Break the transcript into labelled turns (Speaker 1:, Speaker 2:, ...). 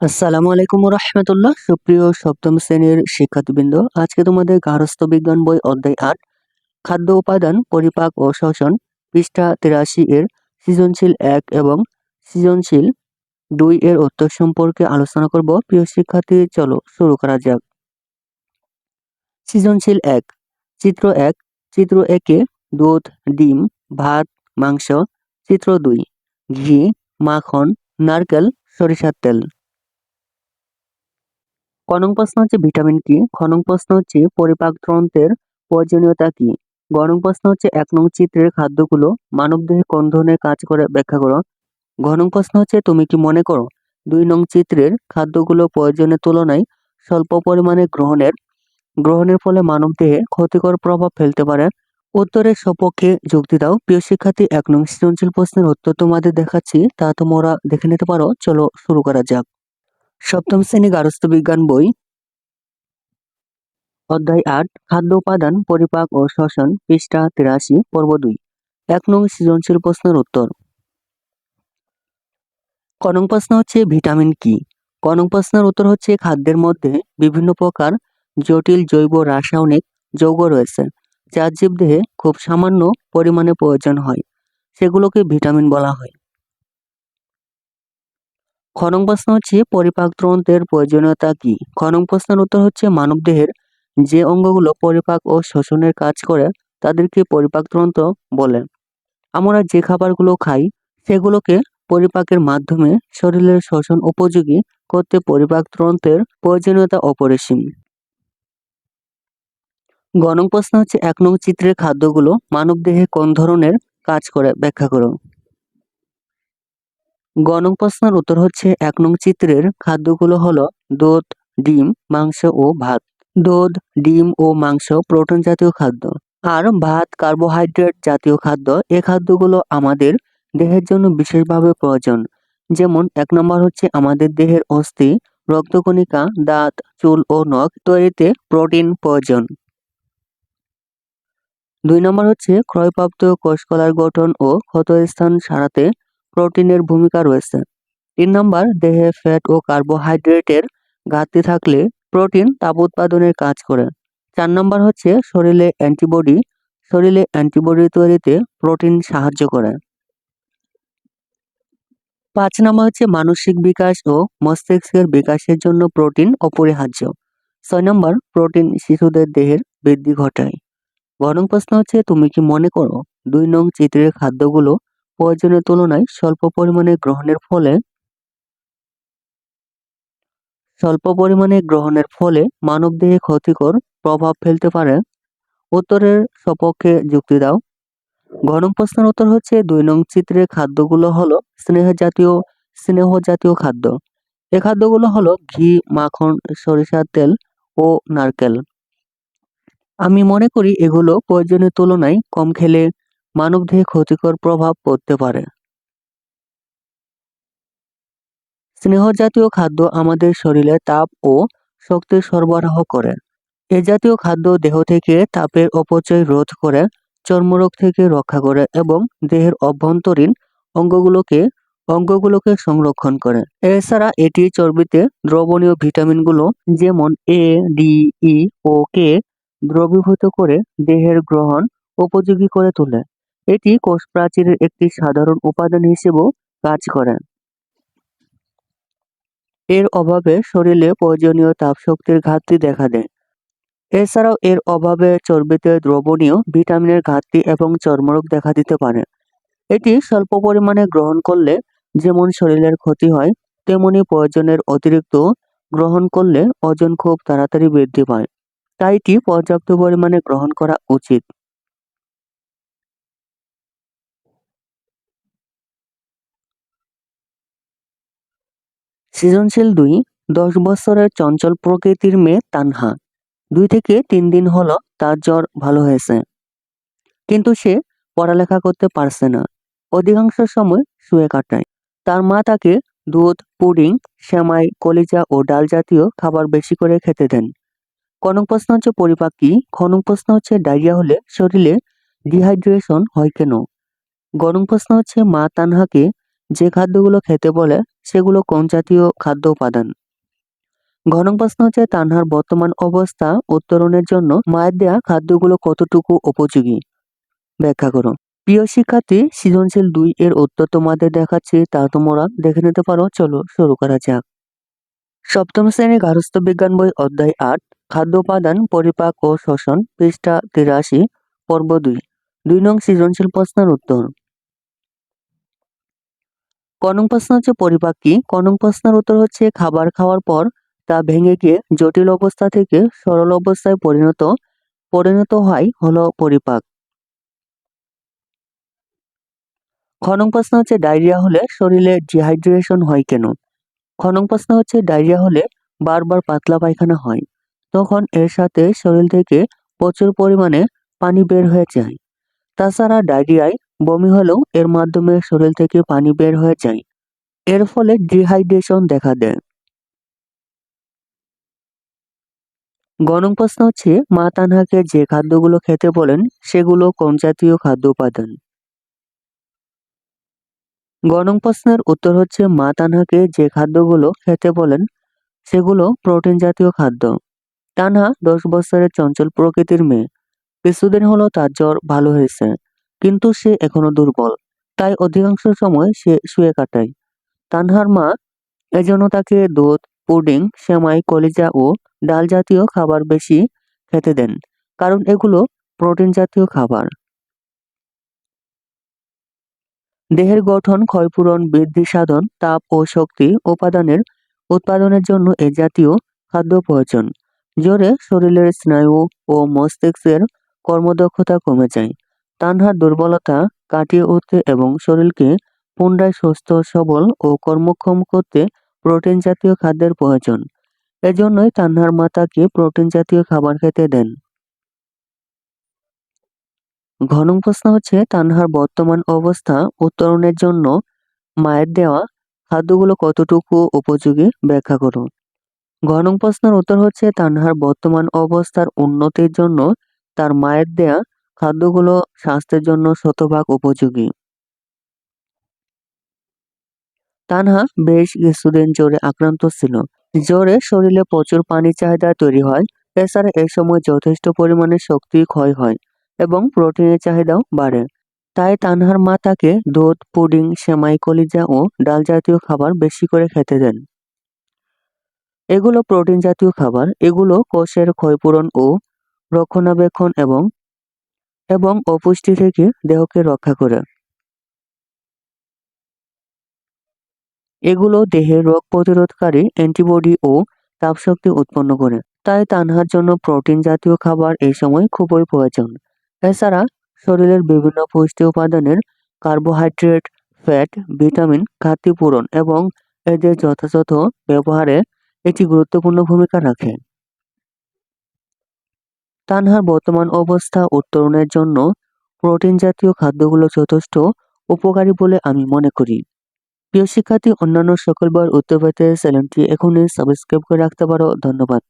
Speaker 1: আসসালামু আলাইকুম রহমতুল্লাহ সুপ্রিয় সপ্তম শ্রেণির শিক্ষার্থীবৃন্দ, আজকে তোমাদের গার্হস্থ্য বিজ্ঞান বই অধ্যায় আট, খাদ্য উপাদান, পরিপাক ও শ্বসন পৃষ্ঠা তিরাশি এর সৃজনশীল এক এবং সৃজনশীল দুই এর উত্তর সম্পর্কে আলোচনা করব। প্রিয় শিক্ষার্থী, চলো শুরু করা যাক। সৃজনশীল এক, চিত্র এক, চিত্র একে দুধ, ডিম, ভাত, মাংস, চিত্র দুই, ঘি, মাখন, নারকেল, সরিষার তেল। কনং প্রশ্ন হচ্ছে ভিটামিন কি? খনং প্রশ্ন হচ্ছে পরিপাকতন্ত্রের প্রয়োজনীয়তা কি? গণং প্রশ্ন হচ্ছে এক নং চিত্রের খাদ্যগুলো মানবদেহে কোন ধরনের কাজ করে? ব্যাখ্যা করো। ঘনং প্রশ্ন হচ্ছে তুমি কি মনে করো? দুই নং চিত্রের খাদ্যগুলো প্রয়োজনের তুলনায় স্বল্প পরিমাণে গ্রহণের গ্রহণের ফলে মানবদেহে ক্ষতিকর প্রভাব ফেলতে পারে? উত্তরের সপক্ষে যুক্তি দাও। প্রিয় শিক্ষার্থী, এক নং সৃজনশীল প্রশ্নের উত্তর তোমাদের দেখাচ্ছি, তা তোমরা দেখে নিতে পারো। চলো শুরু করা যাক। সপ্তম শ্রেণি গার্হস্থ্য বিজ্ঞান বই, অধ্যায় আট, খাদ্য উপাদান, পরিপাক ও শ্বসন, পৃষ্ঠা তিরাশি, পর্ব দুই। এক নং সৃজনশীল প্রশ্নের উত্তর। কনং প্রশ্ন হচ্ছে ভিটামিন কি? কনং প্রশ্নের উত্তর হচ্ছে খাদ্যের মধ্যে বিভিন্ন প্রকার জটিল জৈব রাসায়নিক যৌগ রয়েছে, যা জীবদেহে খুব সামান্য পরিমাণে প্রয়োজন হয়। সেগুলোকে ভিটামিন বলা হয়। খনং প্রশ্ন হচ্ছে পরিপাকতন্ত্রের প্রয়োজনীয়তা কি? খনং প্রশ্নের উত্তর হচ্ছে মানবদেহের যে অঙ্গগুলো পরিপাক ও শোষণের কাজ করে, তাদেরকে পরিপাক পরিপাকতন্ত্র বলে। আমরা যে খাবারগুলো খাই, সেগুলোকে পরিপাকের মাধ্যমে শরীরের শোষণ উপযোগী করতে পরিপাক পরিপাকতন্ত্রের প্রয়োজনীয়তা অপরিসীম। গণং প্রশ্ন হচ্ছে এক নং চিত্রের খাদ্যগুলো মানবদেহে কোন ধরনের কাজ করে? ব্যাখ্যা করো গণং প্রশ্নের উত্তর হচ্ছে এক নং চিত্রের খাদ্যগুলো হলো দুধ, ডিম, মাংস ও ভাত। দুধ, ডিম ও মাংস প্রোটিন জাতীয় খাদ্য। আর ভাত, কার্বোহাইড্রেট জাতীয় খাদ্য, এ খাদ্যগুলো আমাদের দেহের জন্য বিশেষভাবে প্রয়োজন। যেমন এক নম্বর হচ্ছে আমাদের দেহের অস্থি, রক্তকণিকা, দাঁত, চুল ও নখ তৈরিতে প্রোটিন প্রয়োজন। দুই নম্বর হচ্ছে ক্ষয়প্রাপ্ত কোষকলার গঠন ও ক্ষতস্থান সারাতে প্রোটিনের ভূমিকা রয়েছে। তিন নম্বর, দেহে ফ্যাট ও কার্বোহাইড্রেটের ঘাটতি থাকলে প্রোটিন তাপ উৎপাদনের কাজ করে। চার নম্বর হচ্ছে, শরীরে অ্যান্টিবডি। শরীরে অ্যান্টিবডি তৈরিতে প্রোটিন সাহায্য করে। পাঁচ নম্বর হচ্ছে, মানসিক বিকাশ ও মস্তিষ্কের বিকাশের জন্য প্রোটিন অপরিহার্য। ছয় নম্বর, প্রোটিন শিশুদের দেহের বৃদ্ধি ঘটায়। বরং প্রশ্ন হচ্ছে, তুমি কি মনে করো, দুই নং চিত্রের খাদ্যগুলো প্রয়োজনের তুলনায় স্বল্প পরিমাণে গ্রহণের ফলে স্বল্প পরিমাণে গ্রহণের ফলে মানবদেহে ক্ষতিকর প্রভাব ফেলতে পারে। উত্তরের সপক্ষে যুক্তি দাও। ঘন প্রশ্নের উত্তর হচ্ছে দুই নং চিত্রের খাদ্যগুলো হলো স্নেহ জাতীয় স্নেহ জাতীয় খাদ্য। এ খাদ্যগুলো হলো ঘি, মাখন, সরিষার তেল ও নারকেল। আমি মনে করি এগুলো প্রয়োজনের তুলনায় কম খেলে মানবদেহে ক্ষতিকর প্রভাব পড়তে পারে। স্নেহ জাতীয় খাদ্য আমাদের শরীরে তাপ ও শক্তি সরবরাহ করে। এ জাতীয় খাদ্য দেহ থেকে তাপের অপচয় রোধ করে, চর্মরোগ থেকে রক্ষা করে এবং দেহের অভ্যন্তরীণ অঙ্গগুলোকে অঙ্গগুলোকে সংরক্ষণ করে। এছাড়া এটি চর্বিতে দ্রবণীয় ভিটামিনগুলো যেমন এ, ডি, ই ও কে দ্রবীভূত করে দেহের গ্রহণ উপযোগী করে তোলে। এটি কোষ প্রাচীরের একটি সাধারণ উপাদান হিসেবেও কাজ করে। এর অভাবে শরীরে প্রয়োজনীয় তাপশক্তির ঘাটতি দেখা দেয়। এছাড়াও এর অভাবে চর্বিতে দ্রবণীয় ভিটামিনের ঘাটতি এবং চর্মরোগ দেখা দিতে পারে। এটি স্বল্প পরিমাণে গ্রহণ করলে যেমন শরীরের ক্ষতি হয়, তেমনি প্রয়োজনের অতিরিক্ত গ্রহণ করলে ওজন খুব তাড়াতাড়ি বৃদ্ধি পায়। তাই এটি পর্যাপ্ত পরিমাণে গ্রহণ করা উচিত। সৃজনশীল দুই, দশ বছরের চঞ্চল প্রকৃতির মেয়ে তানহা। দুই থেকে তিন দিন হলো তার জ্বর ভালো হয়েছে। কিন্তু সে পড়ালেখা করতে পারছে না। অধিকাংশ সময় শুয়ে কাটায়। তার মা তাকে দুধ, পুডিং, সেমাই, কলিজা ও ডাল জাতীয় খাবার বেশি করে খেতে দেন। কনক প্রশ্ন হচ্ছে পরিপাক কি? খনক প্রশ্ন হচ্ছে ডায়রিয়া হলে শরীরে ডিহাইড্রেশন হয় কেন? গরম প্রশ্ন হচ্ছে মা তানহাকে যে খাদ্যগুলো খেতে বলে, সেগুলো কোন জাতীয় খাদ্য উপাদান। ঘ নং প্রশ্ন হচ্ছে, তানহার বর্তমান অবস্থা উত্তরণের জন্য মায়ের দেয়া খাদ্যগুলো কতটুকু উপযোগী? ব্যাখ্যা করো। প্রিয় শিক্ষার্থী, সৃজনশীল দুই এর উত্তর তোমাদের দেখাচ্ছি, তা তোমরা দেখে নিতে পারো। চলো শুরু করা যাক। সপ্তম শ্রেণির গার্হস্থ বিজ্ঞান বই অধ্যায় আট, খাদ্য উপাদান, পরিপাক ও শ্বসন, পৃষ্ঠা তিরাশি, পর্ব দুই। দুই নং সৃজনশীল প্রশ্নের উত্তর। কনং প্রশ্ন হচ্ছে পরিপাক কি? কনং প্রশ্নের উত্তর হচ্ছে খাবার খাওয়ার পর তা ভেঙে গিয়ে জটিল অবস্থা থেকে সরল অবস্থায় পরিণত পরিণত হয় হলো পরিপাক। খনং প্রশ্ন হচ্ছে ডায়রিয়া হলে শরীরে ডিহাইড্রেশন হয় কেন? খনং প্রশ্ন হচ্ছে ডায়রিয়া হলে বারবার পাতলা পায়খানা হয়, তখন এর সাথে শরীর থেকে প্রচুর পরিমাণে পানি বের হয়ে যায়। তাছাড়া ডায়রিয়ায় বমি হলেও এর মাধ্যমে শরীর থেকে পানি বের হয়ে যায়। এর ফলে ডিহাইড্রেশন দেখা দেয়। গণং প্রশ্ন হচ্ছে, মা তানহাকে যে খাদ্যগুলো খেতে বলেন, সেগুলো কোন জাতীয় খাদ্য উপাদান? গণং প্রশ্নের উত্তর হচ্ছে, মা তানহাকে যে খাদ্যগুলো খেতে বলেন, সেগুলো প্রোটিন জাতীয় খাদ্য। তানহা দশ বছরের চঞ্চল প্রকৃতির মেয়ে। কিছুদিন হলো তার জ্বর ভালো হয়েছে। কিন্তু সে এখনও দুর্বল। তাই অধিকাংশ সময় সে শুয়ে কাটায়। তানহার মা এজন্য তাকে দুধ, পুডিং, সেমাই, কলিজা ও ডাল জাতীয় খাবার বেশি খেতে দেন, কারণ এগুলো প্রোটিন জাতীয় খাবার। দেহের গঠন, ক্ষয়পূরণ, বৃদ্ধি সাধন, তাপ ও শক্তি উপাদানের উৎপাদনের জন্য এ জাতীয় খাদ্য প্রয়োজন। জোরে শরীরের স্নায়ু ও মস্তিষ্কের কর্মদক্ষতা কমে যায়। তানহার দুর্বলতা কাটিয়ে উঠতে এবং শরীরকে পুনরায় সুস্থ, সবল ও কর্মক্ষম করতে প্রোটিন জাতীয় খাদ্যের প্রয়োজন। এজন্যই তানহার মাতাকে প্রোটিন জাতীয় খাবার খেতে দেন। ঘন প্রশ্ন হচ্ছে, তানহার বর্তমান অবস্থা উত্তরণের জন্য মায়ের দেওয়া খাদ্যগুলো কতটুকু উপযোগী ব্যাখ্যা করুন। ঘন প্রশ্নের উত্তর হচ্ছে, তানহার বর্তমান অবস্থার উন্নতির জন্য তার মায়ের দেয়া খাদ্যগুলো স্বাস্থ্যের জন্য শতভাগ উপযোগী। তানহা বেশ কিছুদিন জ্বরে আক্রান্ত ছিল। জ্বরে শরীরে প্রচুর পানি চাহিদা তৈরি হয়। এছাড়া এ সময় যথেষ্ট পরিমাণে শক্তি ক্ষয় হয় এবং প্রোটিনের চাহিদাও বাড়ে। তাই তানহার মা তাকে দুধ, পুডিং, সেমাই, কলিজা ও ডাল জাতীয় খাবার বেশি করে খেতে দেন। এগুলো প্রোটিন জাতীয় খাবার। এগুলো কোষের ক্ষয়পূরণ ও রক্ষণাবেক্ষণ এবং এবং অপুষ্টি থেকে দেহকে রক্ষা করে। এগুলো দেহে রোগ প্রতিরোধকারী অ্যান্টিবডি ও তাপশক্তি উৎপন্ন করে। তাই তানহার জন্য প্রোটিন জাতীয় খাবার এই সময় খুবই প্রয়োজন। এছাড়া শরীরের বিভিন্ন পুষ্টি উপাদানের কার্বোহাইড্রেট, ফ্যাট, ভিটামিন, ঘাটতি পূরণ এবং এদের যথাযথ ব্যবহারে একটি গুরুত্বপূর্ণ ভূমিকা রাখে। তানহার বর্তমান অবস্থা উত্তরণের জন্য প্রোটিন জাতীয় খাদ্যগুলো যথেষ্ট উপকারী বলে আমি মনে করি। প্রিয় শিক্ষার্থী, অন্যান্য সকল বার উত্তর পেতে চ্যানেলটি এখনই সাবস্ক্রাইব করে রাখতে পারো। ধন্যবাদ।